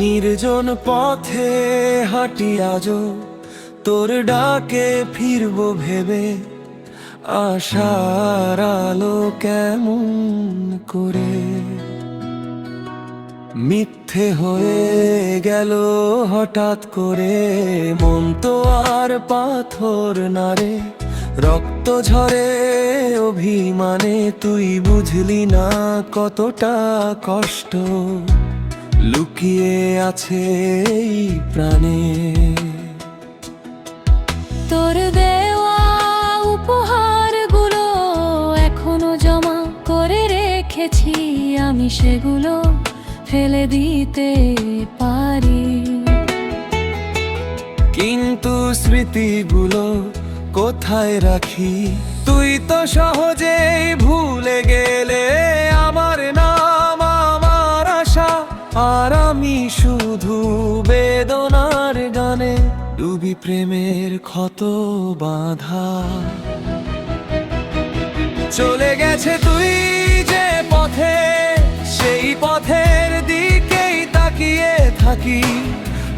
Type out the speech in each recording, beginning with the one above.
নির্জন পথে হাঁটি আজো তোর ডাকে ফিরব ভেবে আশার আলো কেমন করে। মিথ্যে হয়ে গেল হঠাৎ করে, মন তো আর পাথর নারে রক্ত ঝরে অভিমানে তুই বুঝলি না কতটা কষ্ট। লুকিয়ে আছে এই প্রাণে। তোর দেওয়া উপহারগুলো এখনও জমা করে রেখেছি আমি সেগুলো ফেলে দিতে পারি। কিন্তু স্মৃতিগুলো কোথায় রাখি? তুই তো সহজেই ভুলে গেলে ডুবি প্রেমের ক্ষত বাঁধা। চলে গেছে তুই যে পথে, সেই পথের দিকেই তাকিয়ে থাকি।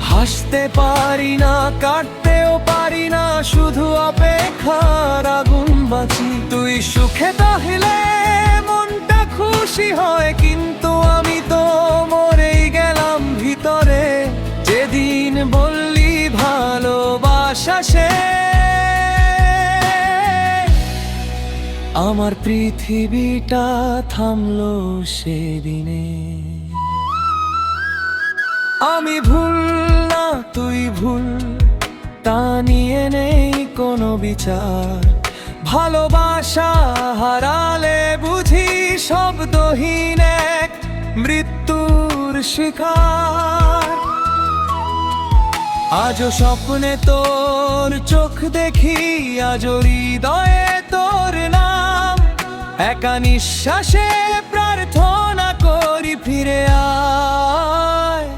হাসতে পারি না, কাটতেও পারি না, শুধু অপেক্ষার আগুন বাঁচি। তুই সুখে তাহলে মনটা খুশি হয়, কিন্তু শেষ আমার পৃথিবীটা থামলো সেদিনে। আমি ভুল না, তুই ভুল, তা নিয়ে নেই কোনো বিচার। ভালোবাসা হারালে বুঝি শব্দহীন এক মৃত্যুর শিকার। আজও স্বপ্নে তোর চোখ দেখি, আজও হৃদয়ে তোর নাম। একা নিঃশ্বাসে প্রার্থনা করি, ফিরে আয়,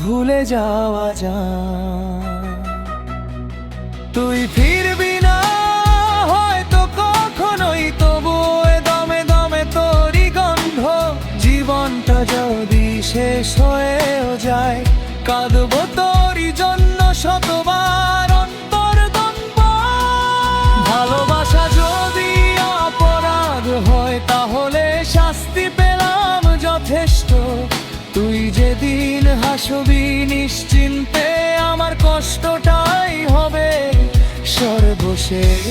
ভুলে যাওয়া যায়। তুই ফিরবি না, হয়তো কখনোই তবু দমে দমে তোরই গন্ধ। জীবনটা যদি শেষ হয়েও যায়, কাঁদবো তোরই জন্য। শতবার অন্তর ভালোবাসা যদি অপরাধ হয়, তাহলে শাস্তি পেলাম যথেষ্ট। তুই যেদিন হাসবি, নিশ্চিন্তে আমার কষ্টটাই হবে। সর্বশেষ।